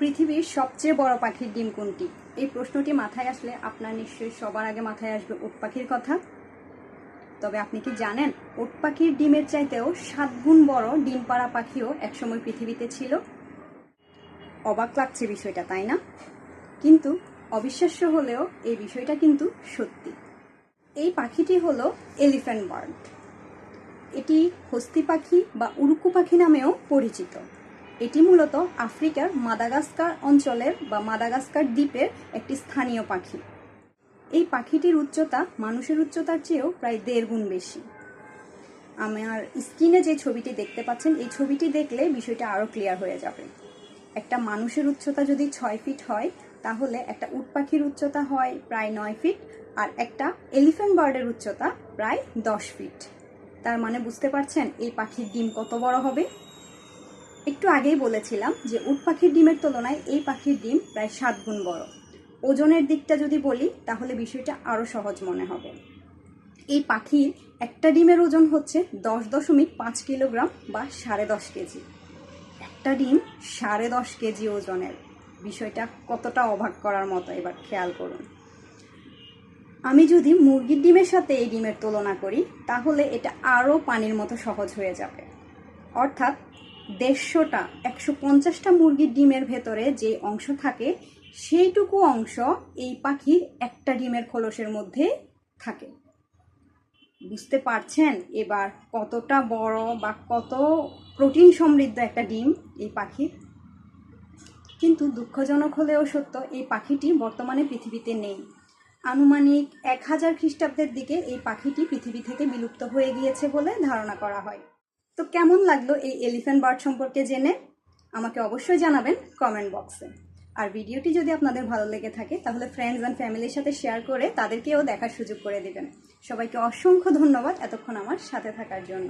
পৃথিবীর সবচেয়ে বড় পাখির ডিম কোনটি? এই প্রশ্নটি মাথায় আসলে আপনার নিশ্চয়ই সবার আগে মাথায় আসবে উট পাখির কথা। তবে আপনি কি জানেন উট পাখির ডিমের চাইতেও সাত গুণ বড় ডিম পাড়া পাখিও একসময় পৃথিবীতে ছিল? অবাক লাগছে বিষয়টা, তাই না? কিন্তু অবিশ্বাস্য হলেও এই বিষয়টা কিন্তু সত্যি। এই পাখিটি হলো এলিফ্যান্ট বার্ড। এটি হস্তি পাখি বা উড়ুকু পাখি নামেও পরিচিত। এটি মূলত আফ্রিকার মাদাগাস্কার অঞ্চলের বা মাদাগাস্কার দ্বীপের একটি স্থানীয় পাখি। এই পাখিটির উচ্চতা মানুষের উচ্চতার চেয়েও প্রায় দেড় গুণ বেশি। আমার স্ক্রিনে যে ছবিটি দেখতে পাচ্ছেন, এই ছবিটি দেখলে বিষয়টা আরও ক্লিয়ার হয়ে যাবে। একটা মানুষের উচ্চতা যদি ছয় ফিট হয়, তাহলে একটা উট পাখির উচ্চতা হয় প্রায় নয় ফিট আর একটা এলিফ্যান্ট বার্ডের উচ্চতা প্রায় দশ ফিট। তার মানে বুঝতে পারছেন, এই পাখির ডিম কত বড় হবে? একটু আগেই বলেছিলাম যে উট পাখির ডিমের তুলনায় এই পাখির ডিম প্রায় সাত গুণ বড়। ওজনের দিকটা যদি বলি, তাহলে বিষয়টা আরও সহজ মনে হবে। এই পাখির একটা ডিমের ওজন হচ্ছে দশ দশমিক পাঁচ কিলোগ্রাম বা সাড়ে দশ কেজি। একটা ডিম সাড়ে দশ কেজি ওজনের। বিষয়টা কতটা অবাক করার মতো এবার খেয়াল করুন। আমি যদি মুরগির ডিমের সাথে এই ডিমের তুলনা করি, তাহলে এটা আরও পানির মতো সহজ হয়ে যাবে। অর্থাৎ দেড়শোটা, একশো পঞ্চাশটা মুরগির ডিমের ভেতরে যে অংশ থাকে, সেইটুকু অংশ এই পাখির একটা ডিমের খোলসের মধ্যে থাকে। বুঝতে পারছেন? এবার কতটা বড় বা কত প্রোটিন সমৃদ্ধ একটা ডিম এই পাখির? কিন্তু দুঃখজনক হলেও সত্য, এই পাখিটি বর্তমানে পৃথিবীতে নেই। আনুমানিক এক হাজার খ্রিস্টাব্দের দিকে এই পাখিটি পৃথিবী থেকে বিলুপ্ত হয়ে গিয়েছে বলে ধারণা করা হয়। তো কেমন লাগল এই এলিফ্যান্ট বার্ড সম্পর্কে জেনে? আমাকে অবশ্যই জানাবেন কমেন্ট বক্সে আর ভিডিওটি যদি আপনাদের ভালো লেগে থাকে, তাহলে ফ্রেন্ডস অ্যান্ড ফ্যামিলির সাথে শেয়ার করে তাদেরকেও দেখার সুযোগ করে দেবেন। সবাইকে অসংখ্য ধন্যবাদ এতক্ষণ আমার সাথে থাকার জন্য।